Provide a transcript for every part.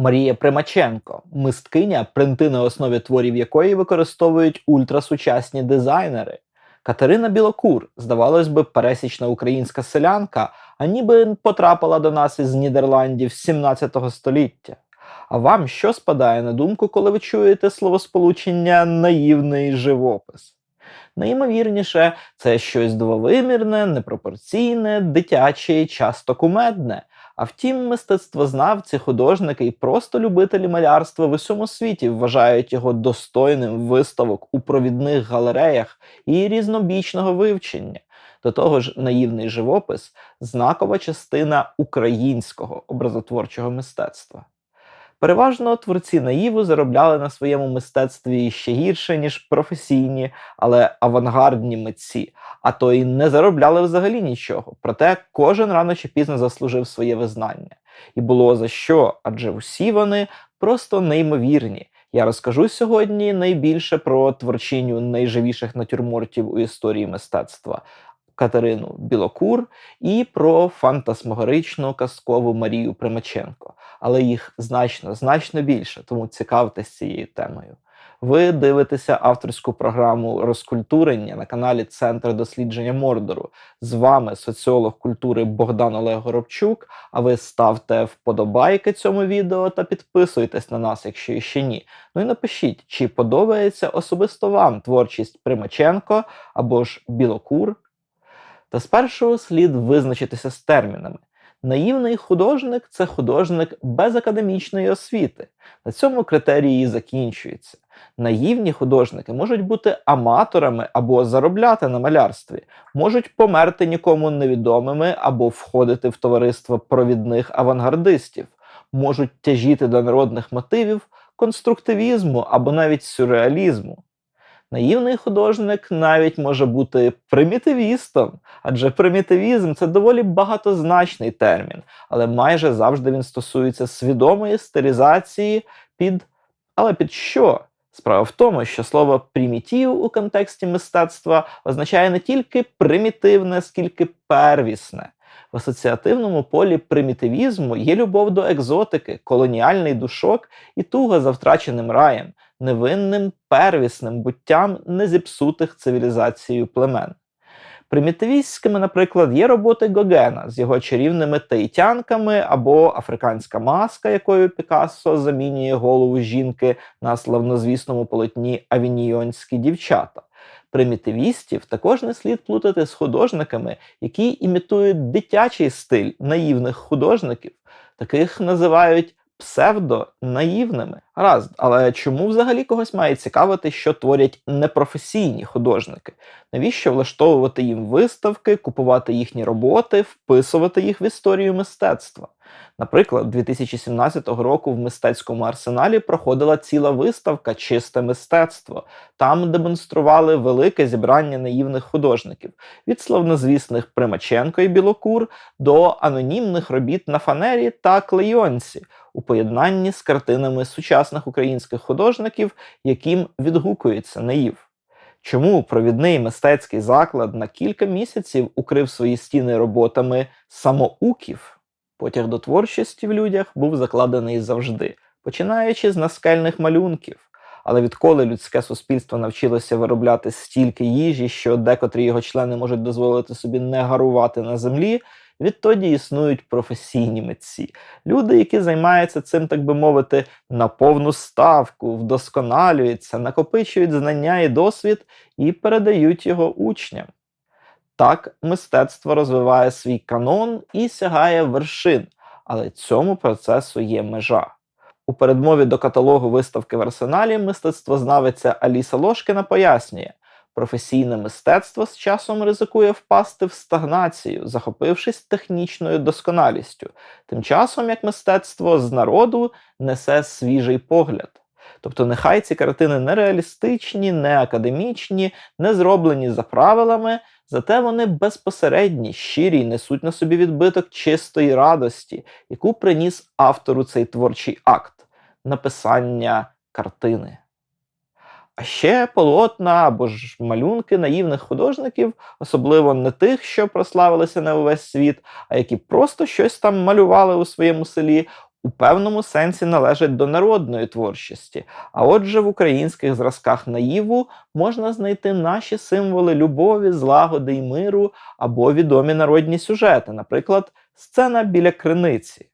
Марія Примаченко, мисткиня, принти на основі творів якої використовують ультрасучасні дизайнери. Катерина Білокур, здавалось би, пересічна українська селянка, а ніби потрапила до нас із Нідерландів 17 століття. А вам що спадає на думку, коли ви чуєте словосполучення наївний живопис? Найімовірніше, це щось двовимірне, непропорційне, дитяче і часто кумедне. А втім, мистецтвознавці, художники і просто любителі малярства в усьому світі вважають його достойним виставок у провідних галереях і різнобічного вивчення. До того ж, наївний живопис знакова частина українського образотворчого мистецтва. Переважно творці наїву заробляли на своєму мистецтві ще гірше, ніж професійні, але авангардні митці, а то й не заробляли взагалі нічого. Проте кожен рано чи пізно заслужив своє визнання. І було за що, адже усі вони просто неймовірні. Я розкажу сьогодні найбільше про творчиню найживіших натюрмортів у історії мистецтва. Катерину Білокур і про фантасмогоричну казкову Марію Примаченко, але їх значно значно більше, тому цікавтесь цією темою. Ви дивитеся авторську програму розкультурення на каналі Центр дослідження Мордору. З вами соціолог культури Богдан Олег Горобчук. А ви ставте вподобайки цьому відео та підписуйтесь на нас, якщо ще ні. Ну і напишіть, чи подобається особисто вам творчість Примаченко або ж Білокур. Та спершу слід визначитися з термінами. Наївний художник це художник без академічної освіти. На цьому критерії закінчується. Наївні художники можуть бути аматорами або заробляти на малярстві, можуть померти нікому невідомими або входити в товариство провідних авангардистів, можуть тяжіти до народних мотивів, конструктивізму або навіть сюрреалізму. Наївний художник навіть може бути примітивістом, адже примітивізм це доволі багатозначний термін, але майже завжди він стосується свідомої стилізації під. Але під що? Справа в тому, що слово примітив у контексті мистецтва означає не тільки примітивне, скільки первісне. В асоціативному полі примітивізму є любов до екзотики, колоніальний душок і туга за втраченим раєм, невинним первісним буттям незіпсутих цивілізацією племен. Примітивістськими, наприклад, є роботи Гогена з його чарівними таїтянками або африканська маска, якою Пікассо замінює голову жінки на славнозвісному полотні авіньйонські дівчата. Примітивістів також не слід плутати з художниками, які імітують дитячий стиль наївних художників. Таких називають псевдонаївними. Гаразд, але чому взагалі когось має цікавити, що творять непрофесійні художники? Навіщо влаштовувати їм виставки, купувати їхні роботи, вписувати їх в історію мистецтва? Наприклад, 2017 року в мистецькому арсеналі проходила ціла виставка Чисте мистецтво. Там демонстрували велике зібрання наївних художників від славнозвісних Примаченко і Білокур до анонімних робіт на фанері та клейонці у поєднанні з картинами сучасних українських художників, яким відгукується наїв. Чому провідний мистецький заклад на кілька місяців укрив свої стіни роботами самоуків? Потяг до творчості в людях був закладений завжди, починаючи з наскельних малюнків. Але відколи людське суспільство навчилося виробляти стільки їжі, що декотрі його члени можуть дозволити собі не гарувати на землі, відтоді існують професійні митці, люди, які займаються цим, так би мовити, на повну ставку, вдосконалюються, накопичують знання і досвід і передають його учням. Так, мистецтво розвиває свій канон і сягає вершин, але цьому процесу є межа. У передмові до каталогу виставки в арсеналі мистецтвознавиця Аліса Лошкіна пояснює, професійне мистецтво з часом ризикує впасти в стагнацію, захопившись технічною досконалістю, тим часом як мистецтво з народу несе свіжий погляд. Тобто, нехай ці картини не реалістичні, не академічні, не зроблені за правилами, зате вони безпосередні, щирі й несуть на собі відбиток чистої радості, яку приніс автору цей творчий акт написання картини. А ще полотна або ж малюнки наївних художників, особливо не тих, що прославилися на увесь світ, а які просто щось там малювали у своєму селі, у певному сенсі належать до народної творчості. А отже, в українських зразках наїву можна знайти наші символи любові, злагоди й миру або відомі народні сюжети, наприклад, сцена біля криниці.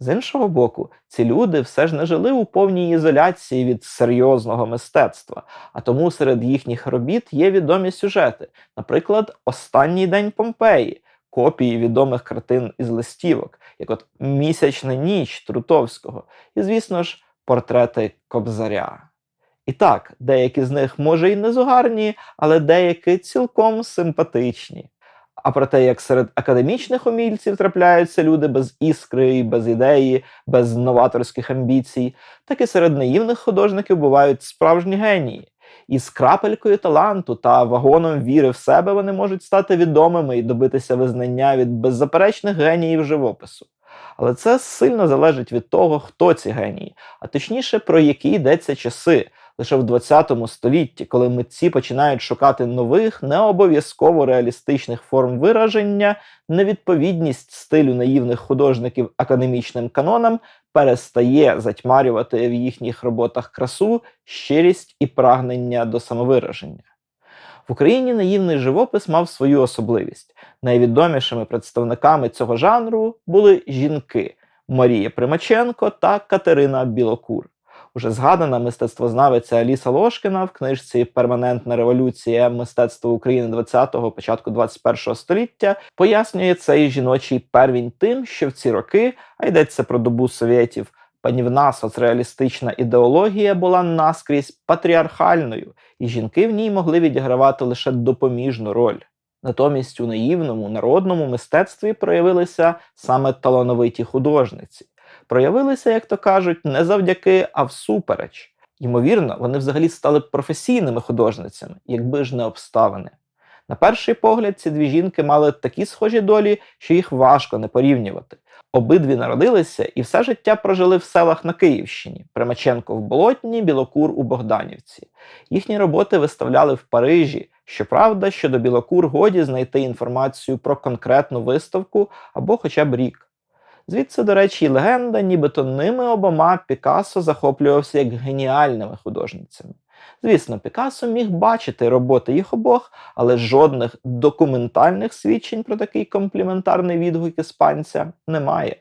З іншого боку, ці люди все ж не жили у повній ізоляції від серйозного мистецтва, а тому серед їхніх робіт є відомі сюжети, наприклад, Останній день Помпеї, копії відомих картин із листівок, як от Місячна ніч Трутовського, і, звісно ж, портрети Кобзаря. І так, деякі з них може й не зугарні, але деякі цілком симпатичні. А про те, як серед академічних умільців трапляються люди без іскри, без ідеї, без новаторських амбіцій, так і серед наївних художників бувають справжні генії. І з крапелькою таланту та вагоном віри в себе вони можуть стати відомими і добитися визнання від беззаперечних геніїв живопису. Але це сильно залежить від того, хто ці генії, а точніше про які йдеться часи. Лише в 20 столітті, коли митці починають шукати нових, не обов'язково реалістичних форм вираження, невідповідність стилю наївних художників академічним канонам перестає затьмарювати в їхніх роботах красу, щирість і прагнення до самовираження. В Україні наївний живопис мав свою особливість. Найвідомішими представниками цього жанру були жінки Марія Примаченко та Катерина Білокур. Уже згадана мистецтвознавиця Аліса Лошкіна в книжці Перманентна революція мистецтва України 20-го, початку 21-го століття пояснює цей жіночий первінь тим, що в ці роки, а йдеться про добу совєтів, панівна соцреалістична ідеологія була наскрізь патріархальною, і жінки в ній могли відігравати лише допоміжну роль. Натомість у наївному народному мистецтві проявилися саме талановиті художниці. Проявилися, як то кажуть, не завдяки, а всупереч. Ймовірно, вони взагалі стали б професійними художницями, якби ж не обставини. На перший погляд, ці дві жінки мали такі схожі долі, що їх важко не порівнювати. Обидві народилися і все життя прожили в селах на Київщині Примаченко в Болотні, Білокур у Богданівці. Їхні роботи виставляли в Парижі. Щоправда, щодо Білокур годі знайти інформацію про конкретну виставку або хоча б рік. Звідси, до речі, легенда, нібито ними обома Пікассо захоплювався як геніальними художницями. Звісно, Пікассо міг бачити роботи їх обох, але жодних документальних свідчень про такий компліментарний відгук іспанця немає.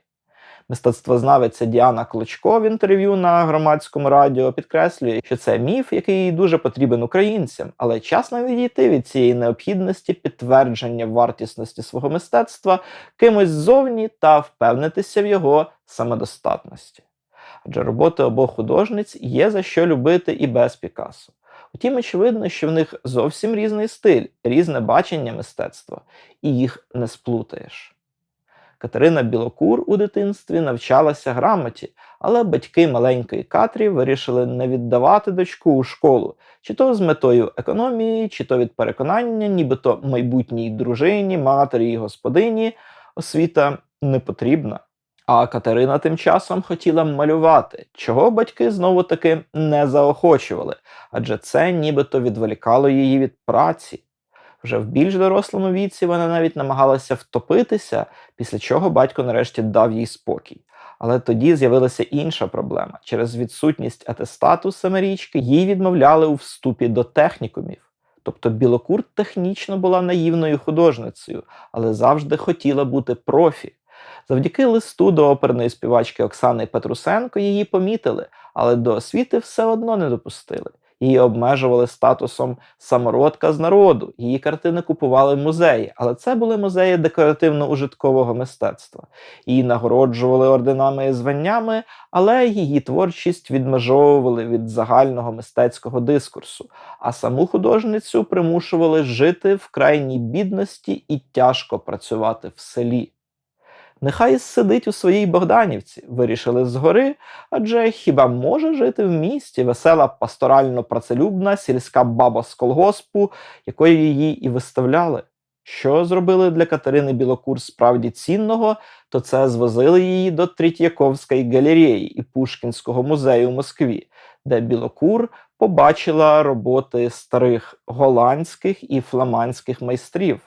Мистецтвознавиця Діана Клочко в інтерв'ю на громадському радіо підкреслює, що це міф, який дуже потрібен українцям, але час нам відійти від цієї необхідності підтвердження вартісності свого мистецтва кимось ззовні та впевнитися в його самодостатності. Адже роботи обох художниць є за що любити і без Пікассо. Утім, очевидно, що в них зовсім різний стиль, різне бачення мистецтва, і їх не сплутаєш. Катерина Білокур у дитинстві навчалася грамоті, але батьки маленької Катрі вирішили не віддавати дочку у школу, чи то з метою економії, чи то від переконання, нібито майбутній дружині, матері і господині освіта не потрібна. А Катерина тим часом хотіла малювати, чого батьки знову таки не заохочували, адже це нібито відволікало її від праці. Вже в більш дорослому віці вона навіть намагалася втопитися, після чого батько нарешті дав їй спокій. Але тоді з'явилася інша проблема. Через відсутність атестату семирічки їй відмовляли у вступі до технікумів. Тобто Білокур технічно була наївною художницею, але завжди хотіла бути профі. Завдяки листу до оперної співачки Оксани Петрусенко її помітили, але до освіти все одно не допустили. Її обмежували статусом самородка з народу. Її картини купували в музеї, але це були музеї декоративно-ужиткового мистецтва. Її нагороджували орденами і званнями, але її творчість відмежовували від загального мистецького дискурсу, а саму художницю примушували жити в крайній бідності і тяжко працювати в селі. Нехай сидить у своїй Богданівці, вирішили згори, адже хіба може жити в місті весела пасторально працелюбна сільська баба з колгоспу, якою її і виставляли. Що зробили для Катерини Білокур справді цінного, то це звозили її до Третьяковської галереї і Пушкінського музею в Москві, де Білокур побачила роботи старих голландських і фламандських майстрів.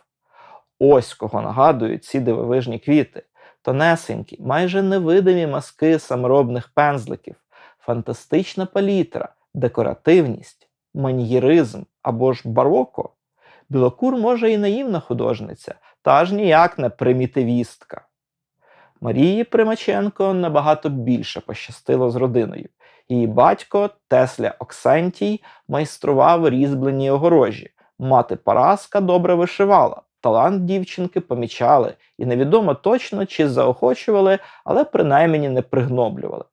Ось кого нагадують ці дивовижні квіти. Тонесенькі, майже невидимі мазки саморобних пензликів, фантастична палітра, декоративність, маньєризм або ж бароко. Білокур може і наївна художниця, та ж ніяк не примітивістка. Марії Примаченко набагато більше пощастило з родиною. Її батько Тесля Оксентій майстрував різьблені огорожі. Мати Параска добре вишивала. Талант дівчинки помічали, і невідомо точно, чи заохочували, але принаймні не пригноблювали.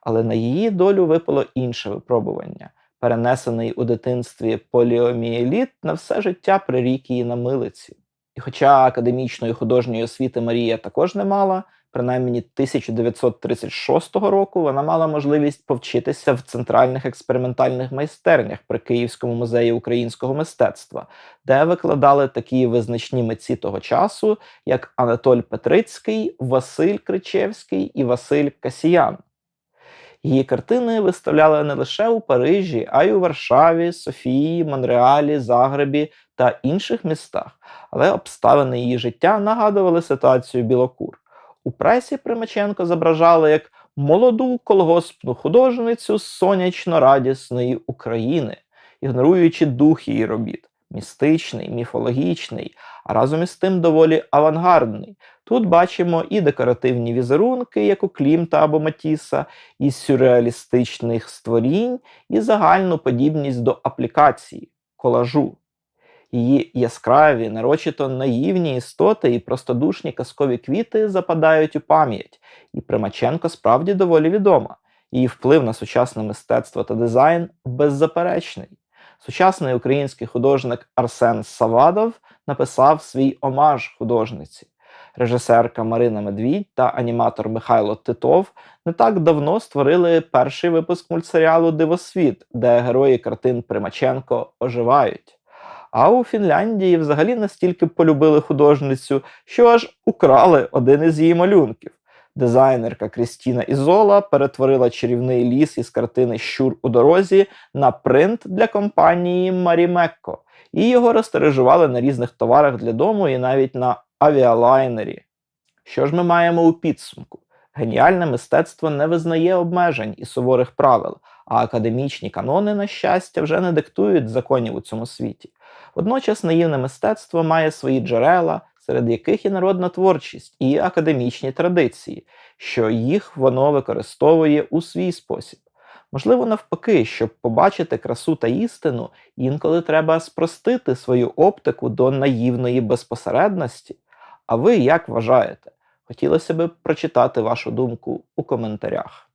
Але на її долю випало інше випробування. Перенесений у дитинстві поліомієліт на все життя прирік її на милиці. І хоча академічної художньої освіти Марія також не мала, принаймні 1936 року вона мала можливість повчитися в центральних експериментальних майстернях при Київському музеї українського мистецтва, де викладали такі визначні митці того часу, як Анатоль Петрицький, Василь Кричевський і Василь Касіян. Її картини виставляли не лише у Парижі, а й у Варшаві, Софії, Монреалі, Загребі та інших містах, але обставини її життя нагадували ситуацію Білокур. У пресі Примаченко зображали як молоду колгоспну художницю сонячно-радісної України, ігноруючи дух її робіт містичний, міфологічний, а разом із тим доволі авангардний. Тут бачимо і декоративні візерунки, як у Клімта або Матіса, і сюрреалістичних створінь, і загальну подібність до аплікації, колажу. Її яскраві, нарочито наївні істоти і простодушні казкові квіти западають у пам'ять, і Примаченко справді доволі відома. Її вплив на сучасне мистецтво та дизайн беззаперечний. Сучасний український художник Арсен Савадов написав свій омаж художниці. Режисерка Марина Медвідь та аніматор Михайло Титов не так давно створили перший випуск мультсеріалу Дивосвіт, де герої картин Примаченко оживають. А у Фінляндії взагалі настільки полюбили художницю, що аж украли один із її малюнків. Дизайнерка Крістіна Ізола перетворила чарівний ліс із картини Щур у дорозі на принт для компанії Марімекко, і його розтережували на різних товарах для дому і навіть на авіалайнері. Що ж ми маємо у підсумку? Геніальне мистецтво не визнає обмежень і суворих правил, а академічні канони, на щастя, вже не диктують законів у цьому світі. Водночас наївне мистецтво має свої джерела, серед яких і народна творчість, і академічні традиції, що їх воно використовує у свій спосіб. Можливо, навпаки, щоб побачити красу та істину, інколи треба спростити свою оптику до наївної безпосередності. А ви як вважаєте? Хотілося б прочитати вашу думку у коментарях.